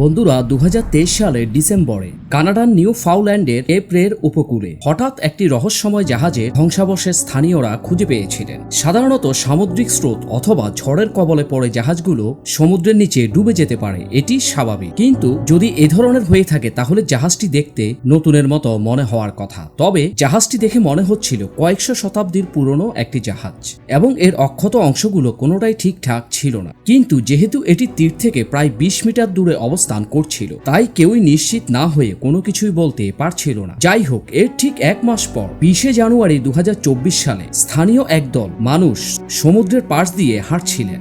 বন্ধুরা দু সালের ডিসেম্বরে। কানাডার নিউ ফাউল্যান্ডের এপ্রের উপকূলে হঠাৎ একটি রহস্যময় জাহাজে ধ্বংসাবশেষ স্থানীয়রা খুঁজে পেয়েছিলেন। সাধারণত সামুদ্রিক স্রোত অথবা ঝড়ের কবলে পড়ে জাহাজগুলো সমুদ্রের নিচে ডুবে যেতে পারে, এটি স্বাভাবিক। কিন্তু যদি এ ধরনের হয়ে থাকে, তাহলে জাহাজটি দেখতে নতুনের মতো মনে হওয়ার কথা। তবে জাহাজটি দেখে মনে হচ্ছিল কয়েকশো শতাব্দীর পুরনো একটি জাহাজ, এবং এর অক্ষত অংশগুলো কোনোটাই ঠিকঠাক ছিল না। কিন্তু যেহেতু এটি তীর থেকে প্রায় বিশ মিটার দূরে অবস্থান করছিল, তাই কেউই নিশ্চিত না হয়ে কোনো কিছুই বলতে পারছিল না। যাই হোক এর ঠিক এক মাস পর, বিশে জানুয়ারি দুহাজার চব্বিশ সালে, স্থানীয় একদল মানুষ, সমুদ্রের পাশ দিয়ে হাঁটছিলেন।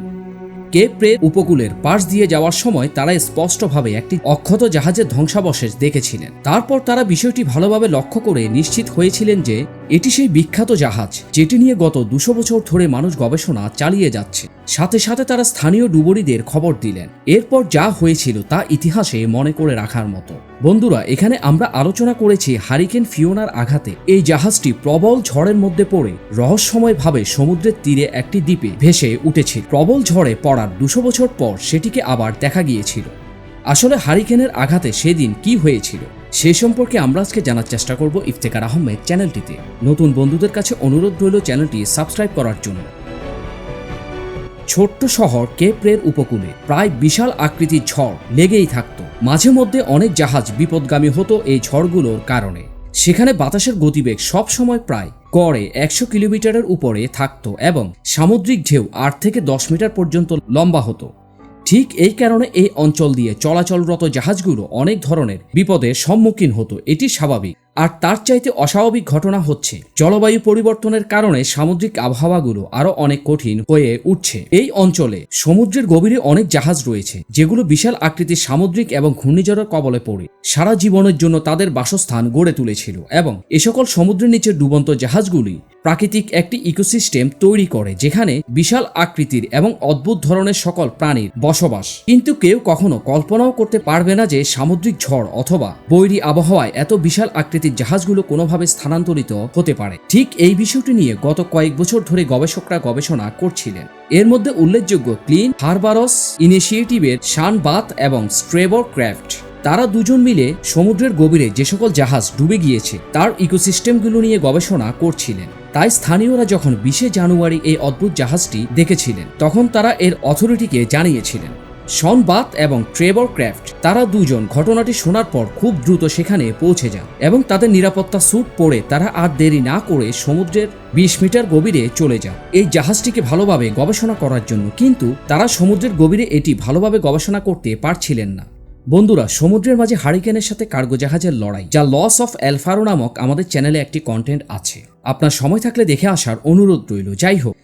কেপ্রে উপকূলের পাশ দিয়ে যাওয়ার সময় তারা স্পষ্টভাবে একটি অক্ষত জাহাজের ধ্বংসাবশেষ দেখেছিলেন। তারপর তারা বিষয়টি ভালোভাবে লক্ষ্য করে নিশ্চিত হয়েছিলেন যে এটি সেই বিখ্যাত জাহাজ, যেটি নিয়ে গত দুশো বছর ধরে মানুষ গবেষণা চালিয়ে যাচ্ছে। সাথে সাথে তারা স্থানীয় ডুবুরিদের খবর দিলেন। এরপর যা হয়েছিল তা ইতিহাসে মনে করে রাখার মতো। বন্ধুরা, এখানে আমরা আলোচনা করেছি হারিকেন ফিওনার আঘাতে। এই জাহাজটি প্রবল ঝড়ের মধ্যে পড়ে, রহস্যময়ভাবে সমুদ্রের তীরে একটি দ্বীপে ভেসে উঠেছিল প্রবল ঝড়ে পড়ার দুশো বছর পর সেটিকে আবার দেখা গিয়েছিল। আসলে হারিকেনের আঘাতে সেদিন কি হয়েছিল, সে সম্পর্কে আমরা আজকে জানার চেষ্টা করব ইফতেকার আহমেদ চ্যানেলটিতে। নতুন বন্ধুদের কাছে অনুরোধ রইল চ্যানেলটি সাবস্ক্রাইব করার জন্য। ছোট্ট শহর কেপ্রের উপকূলে প্রায় বিশাল আকৃতির ঝড় লেগেই থাকতো। মাঝে মধ্যে অনেক জাহাজ বিপদগামী হতো এই ঝড়গুলোর কারণে। সেখানে বাতাসের গতিবেগ সব সময় প্রায় গড়ে একশো কিলোমিটারের উপরে থাকত এবং সামুদ্রিক ঢেউ আট থেকে দশ মিটার পর্যন্ত লম্বা হতো। ঠিক এই কারণে এই অঞ্চল দিয়ে চলাচলরত জাহাজগুলো অনেক ধরনের বিপদের সম্মুখীন হতো, এটি স্বাভাবিক। আর তার চাইতে অস্বাভাবিক ঘটনা হচ্ছে, জলবায়ু পরিবর্তনের কারণে সামুদ্রিক আবহাওয়াগুলো আরও অনেক কঠিন হয়ে উঠছে। এই অঞ্চলে সমুদ্রের গভীরে অনেক জাহাজ রয়েছে, যেগুলো বিশাল আকৃতির সামুদ্রিক এবং ঘূর্ণিঝড়ের কবলে পড়ে। সারা জীবনের জন্য তাদের বাসস্থান গড়ে তুলেছিল এবং এ সকল সমুদ্রের নিচে ডুবন্ত জাহাজগুলি প্রাকৃতিক একটি ইকোসিস্টেম তৈরি করে, যেখানে বিশাল আকৃতির এবং অদ্ভুত ধরনের সকল প্রাণীর বসবাস। কিন্তু কেউ কখনো কল্পনাও করতে পারবে না যে সামুদ্রিক ঝড় অথবা বৈরী আবহাওয়ায় এত বিশাল আকৃতির জাহাজগুলো কোনোভাবে স্থানান্তরিত হতে পারে। ঠিক এই বিষয়টি নিয়ে গত কয়েক বছর ধরে গবেষকরা গবেষণা করছিলেন। এর মধ্যে উল্লেখযোগ্য ক্লিন হারবারস ইনিশিয়েটিভের শান বাত এবং স্ট্রেবর ক্র্যাফট। তারা দুজন মিলে সমুদ্রের গভীরে যে সকল জাহাজ ডুবে গিয়েছে, তার ইকোসিস্টেমগুলো নিয়ে গবেষণা করছিলেন। তাই স্থানীয়রা যখন বিশে জানুয়ারি এই অদ্ভুত জাহাজটি দেখেছিলেন, তখন তারা এর অথরিটিকে জানিয়েছিলেন। শন বাত এবং ট্রেবর ক্রাফট তারা দুজন ঘটনাটি শোনার পর খুব দ্রুত সেখানে পৌঁছে যান এবং তাদের নিরাপত্তা স্যুট পরে তারা আর দেরি না করে সমুদ্রের বিশ মিটার গভীরে চলে যান। এই জাহাজটিকে ভালোভাবে গবেষণা করার জন্য কিন্তু তারা সমুদ্রের গভীরে এটি ভালোভাবে গবেষণা করতে পারছিলেন না। বন্ধুরা, সমুদ্রের মাঝে হারিকেনের সাথে কার্গো জাহাজের লড়াই, যা লস অফ এলফারো নামক আমাদের চ্যানেলে একটি কন্টেন্ট আছে। আপনার সময় থাকলে দেখে আসার অনুরোধ রইল, যাই হোক।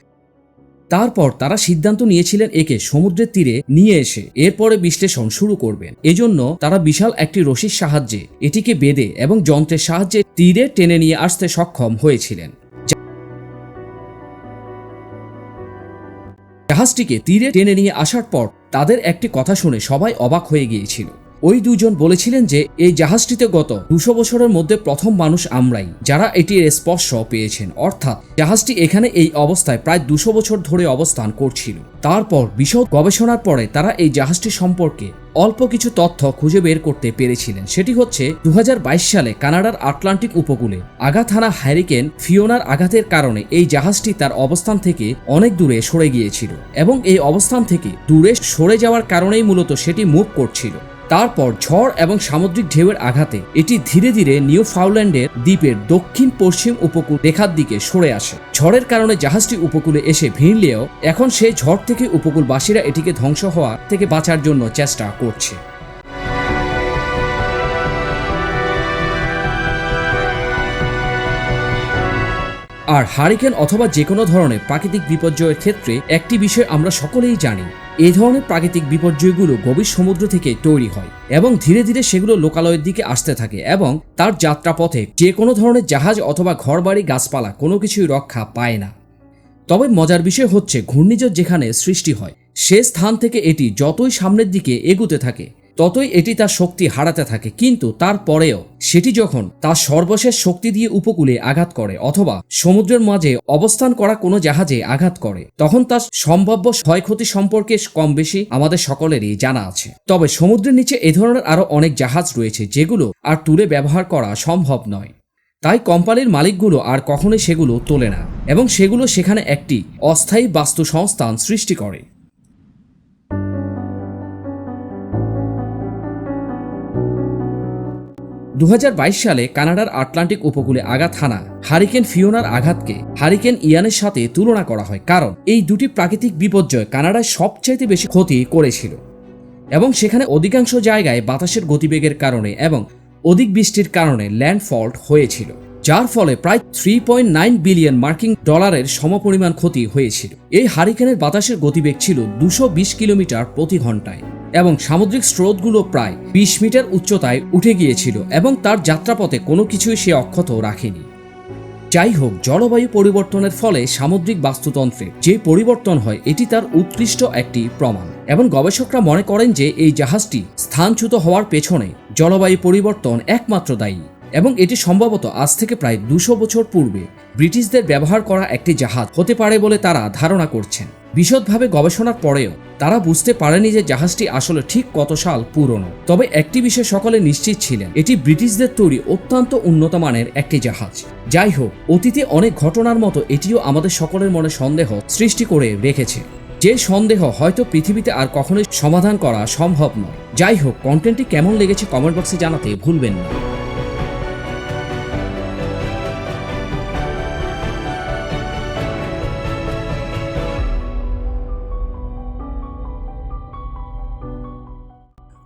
তারপর তারা সিদ্ধান্ত নিয়েছিলেন একে সমুদ্রের তীরে নিয়ে এসে এরপরে বিশ্লেষণ শুরু করবেন। এজন্য তারা বিশাল একটি রশির সাহায্যে এটিকে বেঁধে এবং যন্ত্রের সাহায্যে তীরে টেনে নিয়ে আসতে সক্ষম হয়েছিলেন। জাহাজটিকে তীরে টেনে নিয়ে আসার পর তাদের একটি কথা শুনে সবাই অবাক হয়ে গিয়েছিল। ওই দুজন বলেছিলেন যে, এই জাহাজটিতে গত দুশো বছরের মধ্যে প্রথম মানুষ আমরাই, যারা এটির স্পর্শ পেয়েছেন। অর্থাৎ, জাহাজটি এখানে এই অবস্থায় প্রায় দুশো বছর ধরে অবস্থান করছিল। তারপর বিশদ গবেষণার পরে তারা এই জাহাজটি সম্পর্কে অল্প কিছু তথ্য খুঁজে বের করতে পেরেছিলেন। সেটি হচ্ছে দু হাজার বাইশ সালে কানাডার আটলান্টিক উপকূলে হানা হ্যারিকেন ফিওনার আঘাতের কারণে এই জাহাজটি তার অবস্থান থেকে অনেক দূরে সরে গিয়েছিল এবং এই অবস্থান থেকে দূরে সরে যাওয়ার কারণেই মূলত সেটি মুভ করছিল। তারপর ঝড় এবং সামুদ্রিক ঢেউয়ের আঘাতে এটি ধীরে ধীরে নিউ ফাউল্যান্ডের দ্বীপের দক্ষিণ পশ্চিম উপকূল রেখার দিকে সরে আসে। ঝড়ের কারণে জাহাজটি উপকূলে এসে ভিড়লেও এখন সেই ঝড় থেকে উপকূলবাসীরা এটিকে ধ্বংস হওয়া থেকে বাঁচার জন্য চেষ্টা করছে। আর হারিকেন অথবা যে কোনো ধরনের প্রাকৃতিক বিপর্যয়ের ক্ষেত্রে একটি বিষয় আমরা সকলেই জানি এই ধরনের প্রাকৃতিক বিপর্যয়গুলো গভীর সমুদ্র থেকে তৈরি হয় এবং ধীরে ধীরে সেগুলো লোকালয়ের দিকে আসতে থাকে এবং তার যাত্রাপথে যে কোনো ধরনের জাহাজ অথবা ঘরবাড়ি, গাছপালা কোনো কিছুই রক্ষা পায় না। তবে মজার বিষয় হচ্ছে, ঘূর্ণিঝড় যেখানে সৃষ্টি হয়, সে স্থান থেকে এটি যতই সামনের দিকে এগুতে থাকে ততই এটি তার শক্তি হারাতে থাকে, কিন্তু তারপরেও সেটি যখন তার সর্বশেষ শক্তি দিয়ে উপকূলে আঘাত করে অথবা সমুদ্রের মাঝে অবস্থান করা কোনো জাহাজে আঘাত করে, তখন তার সম্ভাব্য ক্ষয়ক্ষতি সম্পর্কে কম বেশি আমাদের সকলেরই জানা আছে। তবে সমুদ্রের নিচে এ ধরনের আরও অনেক জাহাজ রয়েছে যেগুলো আর তুলে ব্যবহার করা সম্ভব নয়। তাই কোম্পানির মালিকগুলো আর কখনোই সেগুলো তোলে না, এবং সেগুলো সেখানে একটি অস্থায়ী বাস্তু সংস্থান সৃষ্টি করে। দু হাজার বাইশ সালে কানাডার আটলান্টিক উপকূলে আঘাত হানা হারিকেন ফিওনার আঘাতকে হারিকেন ইয়ানের সাথে তুলনা করা হয়, কারণ এই দুটি প্রাকৃতিক বিপর্যয় কানাডায় সবচাইতে বেশি ক্ষতি করেছিল এবং সেখানে অধিকাংশ জায়গায় বাতাসের গতিবেগের কারণে এবং অধিক বৃষ্টির কারণে ল্যান্ডফল্ট হয়েছিল, যার ফলে প্রায় থ্রি পয়েন্ট নাইন বিলিয়ন মার্কিন ডলারের সমপরিমাণ ক্ষতি হয়েছিল। এই হারিকেনের বাতাসের গতিবেগ ছিল দুশো কিলোমিটার প্রতি ঘন্টায়। এবং সামুদ্রিক স্রোতগুলো প্রায় বিশ মিটার উচ্চতায় উঠে গিয়েছিল এবং তার যাত্রাপথে কোনো কিছুই সে অক্ষত রাখেনি। যাই হোক, জলবায়ু পরিবর্তনের ফলে সামুদ্রিক বাস্তুতন্ত্রে যে পরিবর্তন হয়, এটি তার উৎকৃষ্ট একটি প্রমাণ। এবং গবেষকরা মনে করেন যে এই জাহাজটি স্থানচ্যুত হওয়ার পেছনে জলবায়ু পরিবর্তন একমাত্র দায়ী। এবং এটি সম্ভবত আজ থেকে প্রায় দুশো বছর পূর্বে ব্রিটিশদের ব্যবহার করা একটি জাহাজ। হতে পারে বলে তারা ধারণা করছেন। বিশদভাবে গবেষণার পরেও তারা বুঝতে পারেনি যে জাহাজটি আসলে ঠিক কত সাল পুরনো। তবে একটি বিষয় সকলে নিশ্চিত ছিলেন, এটি ব্রিটিশদের তৈরি অত্যন্ত উন্নত মানের একটি জাহাজ। যাই হোক, অতীতে অনেক ঘটনার মতো এটিও আমাদের সকলের মনে সন্দেহ সৃষ্টি করে রেখেছে। যে সন্দেহ হয়তো পৃথিবীতে আর কখনোই সমাধান করা সম্ভব নয়। যাই হোক কন্টেন্টটি কেমন লেগেছে কমেন্ট বক্সে জানাতে ভুলবেন না।